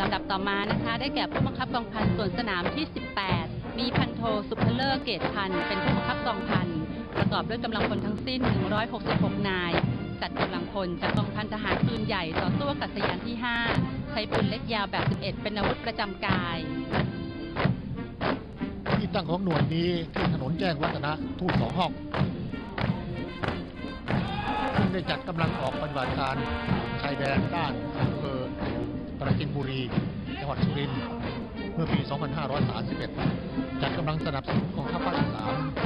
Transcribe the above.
ลำดับต่อมานะคะ ได้แก่ผู้บังคับกองพันส่วนสนามที่ 18 มีพันโทสุพเลอร์เกตพันเป็นผู้บังคับกองพันประกอบด้วยกำลังพลทั้งสิ้น 166 นาย จัดกำลังพลจากกองพันทหารปืนใหญ่ต่อสู้กาศยานที่ 5 ใช้ปืนเล็กยาวแบบ 11 เป็นอาวุธประจำกาย ที่ตั้งของหน่วยนี้ที่ถนนแจ้งวัฒนะทุ่งสองห้องซึ่งได้จัดกำลังออกปฏิบัติการชายแดนด้านอำเภอป ราจินบุรี จังหวัดสุรินทร์เมื่อปี 2531 จัดกำลังสนับสนุนกองทัพภาคที่3